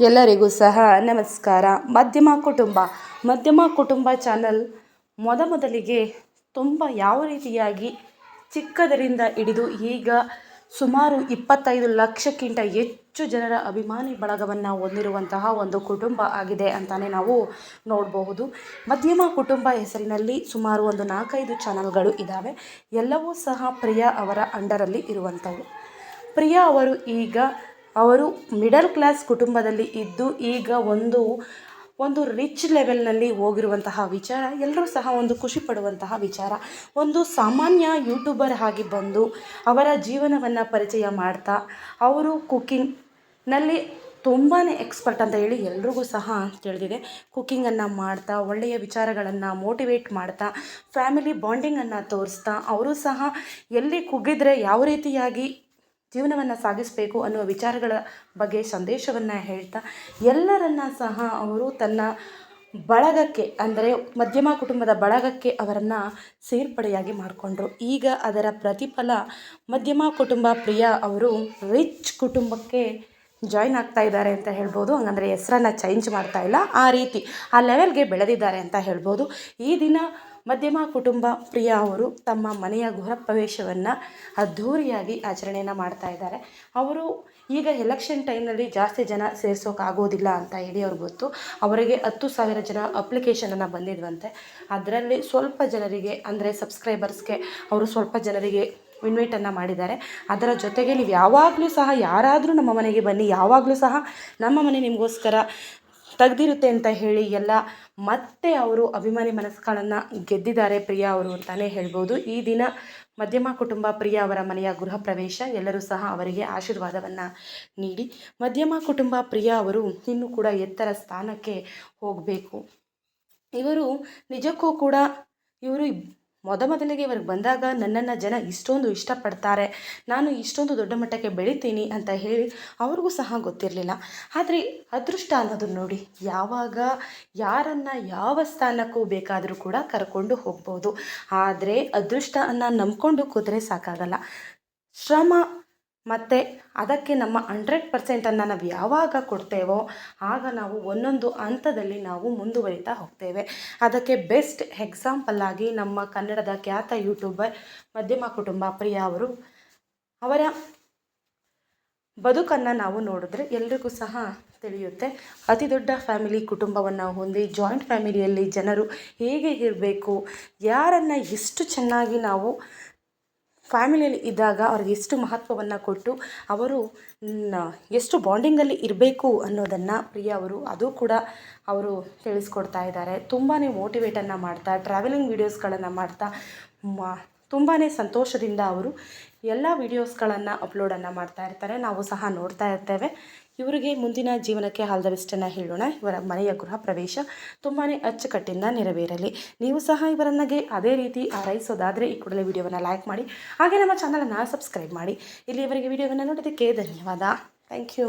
ಎಲ್ಲರಿಗೂ ಸಹ ನಮಸ್ಕಾರ. ಮಧ್ಯಮ ಕುಟುಂಬ. ಮಧ್ಯಮ ಕುಟುಂಬ ಚಾನಲ್ ಮೊದಮೊದಲಿಗೆ ತುಂಬ ಯಾವ ರೀತಿಯಾಗಿ ಚಿಕ್ಕದರಿಂದ ಹಿಡಿದು ಈಗ ಸುಮಾರು ಇಪ್ಪತ್ತೈದು ಲಕ್ಷಕ್ಕಿಂತ ಹೆಚ್ಚು ಜನರ ಅಭಿಮಾನಿ ಬಳಗವನ್ನು ಹೊಂದಿರುವಂತಹ ಒಂದು ಕುಟುಂಬ ಆಗಿದೆ ಅಂತಾನೆ ನಾವು ನೋಡಬಹುದು. ಮಧ್ಯಮ ಕುಟುಂಬ ಹೆಸರಿನಲ್ಲಿ ಸುಮಾರು ಒಂದು ನಾಲ್ಕೈದು ಚಾನಲ್ಗಳು ಇದ್ದಾವೆ ಎಲ್ಲವೂ ಸಹ ಪ್ರಿಯಾ ಅವರ ಅಂಡರಲ್ಲಿ ಇರುವಂಥವು. ಪ್ರಿಯಾ ಅವರು ಈಗ ಅವರು ಮಿಡಲ್ ಕ್ಲಾಸ್ ಕುಟುಂಬದಲ್ಲಿ ಇದ್ದು ಈಗ ಒಂದು ಒಂದು ರಿಚ್ ಲೆವೆಲ್ನಲ್ಲಿ ಹೋಗಿರುವಂತಹ ವಿಚಾರ, ಎಲ್ಲರೂ ಸಹ ಒಂದು ಖುಷಿ ಪಡುವಂತಹ ವಿಚಾರ. ಒಂದು ಸಾಮಾನ್ಯ ಯೂಟ್ಯೂಬರ್ ಆಗಿ ಬಂದು ಅವರ ಜೀವನವನ್ನು ಪರಿಚಯ ಮಾಡ್ತಾ, ಅವರು ಕುಕ್ಕಿಂಗ್ನಲ್ಲಿ ತುಂಬಾ ಎಕ್ಸ್ಪರ್ಟ್ ಅಂತ ಹೇಳಿ ಎಲ್ರಿಗೂ ಸಹ ತಿಳಿದಿದೆ. ಕುಕ್ಕಿಂಗನ್ನು ಮಾಡ್ತಾ, ಒಳ್ಳೆಯ ವಿಚಾರಗಳನ್ನು ಮೋಟಿವೇಟ್ ಮಾಡ್ತಾ ಫ್ಯಾಮಿಲಿ ಬಾಂಡಿಂಗನ್ನು ತೋರಿಸ್ತಾ, ಅವರು ಸಹ ಎಲ್ಲಿ ಕುಗ್ಗಿದ್ರೆ ಯಾವ ರೀತಿಯಾಗಿ ಜೀವನವನ್ನು ಸಾಗಿಸಬೇಕು ಅನ್ನುವ ವಿಚಾರಗಳ ಬಗ್ಗೆ ಸಂದೇಶವನ್ನು ಹೇಳ್ತಾ, ಎಲ್ಲರನ್ನ ಸಹ ಅವರು ತನ್ನ ಬಳಗಕ್ಕೆ, ಅಂದರೆ ಮಧ್ಯಮ ಕುಟುಂಬದ ಬಳಗಕ್ಕೆ ಅವರನ್ನು ಸೇರ್ಪಡೆಯಾಗಿ ಮಾಡಿಕೊಂಡ್ರು. ಈಗ ಅದರ ಪ್ರತಿಫಲ ಮಧ್ಯಮ ಕುಟುಂಬ ಪ್ರಿಯ ಅವರು ರಿಚ್ ಕುಟುಂಬಕ್ಕೆ ಜಾಯ್ನ್ ಆಗ್ತಾ ಇದ್ದಾರೆ ಅಂತ ಹೇಳ್ಬೋದು. ಹಂಗಂದರೆ ಹೆಸರನ್ನು ಚೇಂಜ್ ಮಾಡ್ತಾ ಇಲ್ಲ, ಆ ರೀತಿ ಆ ಲೆವೆಲ್ಗೆ ಬೆಳೆದಿದ್ದಾರೆ ಅಂತ ಹೇಳ್ಬೋದು. ಈ ದಿನ ಮಧ್ಯಮ ಕುಟುಂಬ ಪ್ರಿಯ ಅವರು ತಮ್ಮ ಮನೆಯ ಗೃಹ ಪ್ರವೇಶವನ್ನು ಅದ್ಧೂರಿಯಾಗಿ ಆಚರಣೆಯನ್ನು ಮಾಡ್ತಾ ಇದ್ದಾರೆ. ಅವರು ಈಗ ಎಲೆಕ್ಷನ್ ಟೈಮ್ನಲ್ಲಿ ಜಾಸ್ತಿ ಜನ ಸೇರಿಸೋಕ್ಕಾಗೋದಿಲ್ಲ ಅಂತ ಹೇಳಿ ಅವ್ರಿಗೆ ಗೊತ್ತು. ಅವರಿಗೆ ಹತ್ತು ಸಾವಿರ ಜನ ಅಪ್ಲಿಕೇಶನನ್ನು ಬಂದಿದ್ವಂತೆ. ಅದರಲ್ಲಿ ಸ್ವಲ್ಪ ಜನರಿಗೆ ಅಂದರೆ ಸಬ್ಸ್ಕ್ರೈಬರ್ಸ್ಗೆ ಅವರು ಸ್ವಲ್ಪ ಜನರಿಗೆ ಇನ್ವೈಟನ್ನು ಮಾಡಿದ್ದಾರೆ. ಅದರ ಜೊತೆಗೆ ನೀವು ಯಾವಾಗಲೂ ಸಹ ಯಾರಾದರೂ ನಮ್ಮ ಮನೆಗೆ ಬನ್ನಿ, ಯಾವಾಗಲೂ ಸಹ ನಮ್ಮ ಮನೆ ನಿಮಗೋಸ್ಕರ ತೆಗ್ದಿರುತ್ತೆ ಅಂತ ಹೇಳಿ ಎಲ್ಲ ಮತ್ತೆ ಅವರು ಅಭಿಮಾನಿ ಮನಸ್ಸುಗಳನ್ನು ಗೆದ್ದಿದ್ದಾರೆ ಪ್ರಿಯಾ ಅವರು ಅಂತಲೇ ಹೇಳ್ಬೋದು. ಈ ದಿನ ಮಧ್ಯಮ ಕುಟುಂಬ ಪ್ರಿಯಾ ಅವರ ಮನೆಯ ಗೃಹ ಪ್ರವೇಶ. ಎಲ್ಲರೂ ಸಹ ಅವರಿಗೆ ಆಶೀರ್ವಾದವನ್ನು ನೀಡಿ. ಮಧ್ಯಮ ಕುಟುಂಬ ಪ್ರಿಯಾ ಅವರು ಇನ್ನೂ ಕೂಡ ಎತ್ತರ ಸ್ಥಾನಕ್ಕೆ ಹೋಗಬೇಕು. ಇವರು ನಿಜಕ್ಕೂ ಕೂಡ ಇವರು ಮೊದಮೊದಲಿಗೆ ಇವ್ರಿಗೆ ಬಂದಾಗ ನನ್ನನ್ನು ಜನ ಇಷ್ಟೊಂದು ಇಷ್ಟಪಡ್ತಾರೆ. ನಾನು ಇಷ್ಟೊಂದು ದೊಡ್ಡ ಮಟ್ಟಕ್ಕೆ ಬೆಳಿತೀನಿ ಅಂತ ಹೇಳಿ ಅವ್ರಿಗೂ ಸಹ ಗೊತ್ತಿರಲಿಲ್ಲ. ಆದರೆ ಅದೃಷ್ಟ ಅನ್ನೋದು ನೋಡಿ, ಯಾವಾಗ ಯಾರನ್ನು ಯಾವ ಸ್ಥಾನಕ್ಕೂ ಬೇಕಾದರೂ ಕೂಡ ಕರ್ಕೊಂಡು ಹೋಗ್ಬೋದು. ಆದರೆ ಅದೃಷ್ಟ ಅನ್ನ ನಂಬ್ಕೊಂಡು ಕೂತ್ರೆ ಸಾಕಾಗಲ್ಲ. ಶ್ರಮ ಮತ್ತು ಅದಕ್ಕೆ ನಮ್ಮ ಹಂಡ್ರೆಡ್ ಪರ್ಸೆಂಟನ್ನು ನಾವು ಯಾವಾಗ ಕೊಡ್ತೇವೋ, ಆಗ ನಾವು ಒಂದೊಂದು ಹಂತದಲ್ಲಿ ನಾವು ಮುಂದುವರಿತಾ ಹೋಗ್ತೇವೆ. ಅದಕ್ಕೆ ಬೆಸ್ಟ್ ಎಕ್ಸಾಂಪಲ್ ಆಗಿ ನಮ್ಮ ಕನ್ನಡದ ಖ್ಯಾತ ಯೂಟ್ಯೂಬರ್ ಮಧ್ಯಮ ಕುಟುಂಬ ಪ್ರಿಯ ಅವರು, ಅವರ ಬದುಕನ್ನು ನಾವು ನೋಡಿದ್ರೆ ಎಲ್ರಿಗೂ ಸಹ ತಿಳಿಯುತ್ತೆ. ಅತಿ ದೊಡ್ಡ ಫ್ಯಾಮಿಲಿ ಕುಟುಂಬವನ್ನು ಹೊಂದಿ ಜಾಯಿಂಟ್ ಫ್ಯಾಮಿಲಿಯಲ್ಲಿ ಜನರು ಹೇಗೆ ಇರಬೇಕು, ಯಾರನ್ನು ಎಷ್ಟು ಚೆನ್ನಾಗಿ ನಾವು ಫ್ಯಾಮಿಲಿಯಲ್ಲಿ ಇದ್ದಾಗ ಅವ್ರಿಗೆ ಎಷ್ಟು ಮಹತ್ವವನ್ನು ಕೊಟ್ಟು ಅವರು ಎಷ್ಟು ಬಾಂಡಿಂಗಲ್ಲಿ ಇರಬೇಕು ಅನ್ನೋದನ್ನು ಪ್ರಿಯಾ ಅವರು, ಅದು ಕೂಡ ಅವರು ತಿಳಿಸ್ಕೊಡ್ತಾ ಇದ್ದಾರೆ. ತುಂಬಾ ಮೋಟಿವೇಟನ್ನು ಮಾಡ್ತಾ, ಟ್ರಾವೆಲಿಂಗ್ ವೀಡಿಯೋಸ್ಗಳನ್ನು ಮಾಡ್ತಾ, ಮ ತುಂಬಾ ಸಂತೋಷದಿಂದ ಅವರು ಎಲ್ಲ ವೀಡಿಯೋಸ್ಗಳನ್ನು ಅಪ್ಲೋಡನ್ನು ಮಾಡ್ತಾ ಇರ್ತಾರೆ. ನಾವು ಸಹ ನೋಡ್ತಾ ಇರ್ತೇವೆ. ಇವರಿಗೆ ಮುಂದಿನ ಜೀವನಕ್ಕೆ ಆಲ್ ದ ಹೇಳೋಣ. ಇವರ ಮನೆಯ ಗೃಹ ಪ್ರವೇಶ ತುಂಬಾ ಅಚ್ಚುಕಟ್ಟಿಂದ ನೆರವೇರಲಿ. ನೀವು ಸಹ ಇವರನ್ನಗೆ ಅದೇ ರೀತಿ ಆರೈಸೋದಾದರೆ ಈ ಕೂಡಲೇ ವಿಡಿಯೋವನ್ನು ಲೈಕ್ ಮಾಡಿ, ಹಾಗೆ ನಮ್ಮ ಚಾನಲನ್ನು ಸಬ್ಸ್ಕ್ರೈಬ್ ಮಾಡಿ. ಇಲ್ಲಿಯವರೆಗೆ ವಿಡಿಯೋವನ್ನು ನೋಡೋದಕ್ಕೆ ಧನ್ಯವಾದ. Thank you